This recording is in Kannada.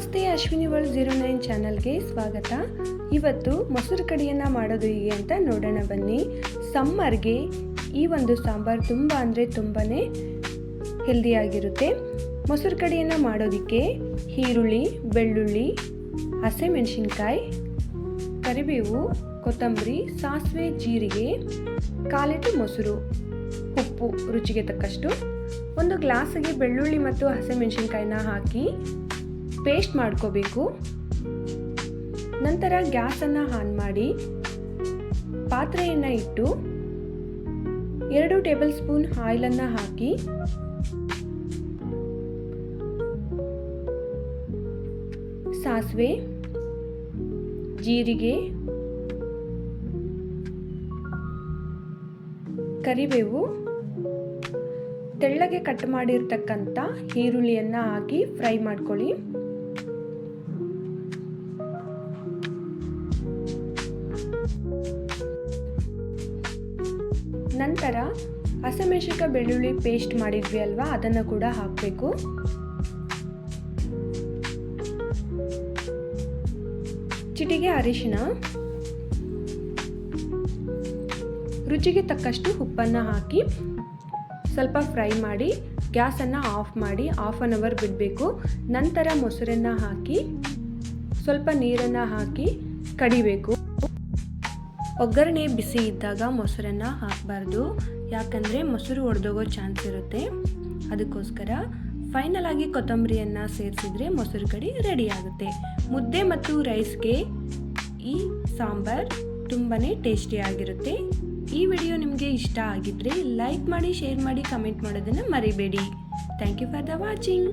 ನಮಸ್ತೆ ಅಶ್ವಿನಿ ವರ್ಲ್ಡ್ ಜೀರೋ ನೈನ್ ಚಾನಲ್ಗೆ ಸ್ವಾಗತ. ಇವತ್ತು ಮೊಸರು ಕಡಿಯನ್ನು ಮಾಡೋದು ಹೇಗೆ ಅಂತ ನೋಡೋಣ ಬನ್ನಿ. ಸಮ್ಮರ್ಗೆ ಈ ಒಂದು ಸಾಂಬಾರು ತುಂಬ ಅಂದರೆ ತುಂಬಾ ಹೆಲ್ದಿಯಾಗಿರುತ್ತೆ ಮೊಸರು ಕಡಿಯನ್ನು ಮಾಡೋದಕ್ಕೆ ಈರುಳ್ಳಿ, ಬೆಳ್ಳುಳ್ಳಿ, ಹಸಿಮೆಣಸಿನ್ಕಾಯಿ, ಕರಿಬೇವು, ಕೊತ್ತಂಬರಿ, ಸಾಸಿವೆ, ಜೀರಿಗೆ, ಕಾಲಿಟ್ಟು ಮೊಸರು, ಉಪ್ಪು ರುಚಿಗೆ ತಕ್ಕಷ್ಟು. ಒಂದು ಗ್ಲಾಸಿಗೆ ಬೆಳ್ಳುಳ್ಳಿ ಮತ್ತು ಹಸಿಮೆಣಸಿನ್ಕಾಯಿನ ಹಾಕಿ ಪೇಸ್ಟ್ ಮಾಡ್ಕೋಬೇಕು. ನಂತರ ಗ್ಯಾಸನ್ನು ಆನ್ ಮಾಡಿ ಪಾತ್ರೆಯನ್ನು ಇಟ್ಟು ಎರಡು ಟೇಬಲ್ ಸ್ಪೂನ್ ಆಯಿಲನ್ನು ಹಾಕಿ ಸಾಸಿವೆ, ಜೀರಿಗೆ, ಕರಿಬೇವು, ತೆಳ್ಳಗೆ ಕಟ್ ಮಾಡಿರ್ತಕ್ಕಂಥ ಈರುಳ್ಳಿಯನ್ನು ಹಾಕಿ ಫ್ರೈ ಮಾಡ್ಕೊಳ್ಳಿ. ನಂತರ ಹಸಿಮೆಣಸಿನಕಾಯಿ ಬೆಳ್ಳುಳ್ಳಿ ಪೇಸ್ಟ್ ಮಾಡಿದ್ವಿ ಅಲ್ವಾ? ಅದನ್ನು ಕೂಡ ಹಾಕಬೇಕು. ಚಿಟಿಗೆ ಅರಿಶಿನ. ರುಚಿಗೆ ತಕ್ಕಷ್ಟು ಉಪ್ಪನ್ನು ಹಾಕಿ ಸ್ವಲ್ಪ ಫ್ರೈ ಮಾಡಿ, ಗ್ಯಾಸನ್ನು ಆಫ್ ಮಾಡಿ ಆಫ್ ಆನ್ ಅವರ್ ಬಿಡಬೇಕು. ನಂತರ ಮೊಸರನ್ನು ಹಾಕಿ ಸ್ವಲ್ಪ ನೀರನ್ನು ಹಾಕಿ ಕಡಿಬೇಕು. ಒಗ್ಗರಣೆ ಬಿಸಿ ಇದ್ದಾಗ ಮೊಸರನ್ನು ಹಾಕಬಾರ್ದು. ಯಾಕಂದರೆ ಮೊಸರು ಒಡೆದೋಗೋ ಚಾನ್ಸ್ ಇರುತ್ತೆ. ಅದಕ್ಕೋಸ್ಕರ ಫೈನಲ್ ಆಗಿ ಕೊತ್ತಂಬರಿಯನ್ನು ಸೇರಿಸಿದ್ರೆ ಮೊಸರು ಕಡಿ ರೆಡಿ ಆಗುತ್ತೆ. ಮುದ್ದೆ ಮತ್ತು ರೈಸ್ಗೆ ಈ ಸಾಂಬಾರ್ ತುಂಬಾ ಟೇಸ್ಟಿಯಾಗಿರುತ್ತೆ ಈ ವಿಡಿಯೋ ನಿಮಗೆ ಇಷ್ಟ ಆಗಿದ್ದರೆ ಲೈಕ್ ಮಾಡಿ ಶೇರ್ ಮಾಡಿ ಕಮೆಂಟ್ ಮಾಡೋದನ್ನು ಮರಿಬೇಡಿ. Thank you for the watching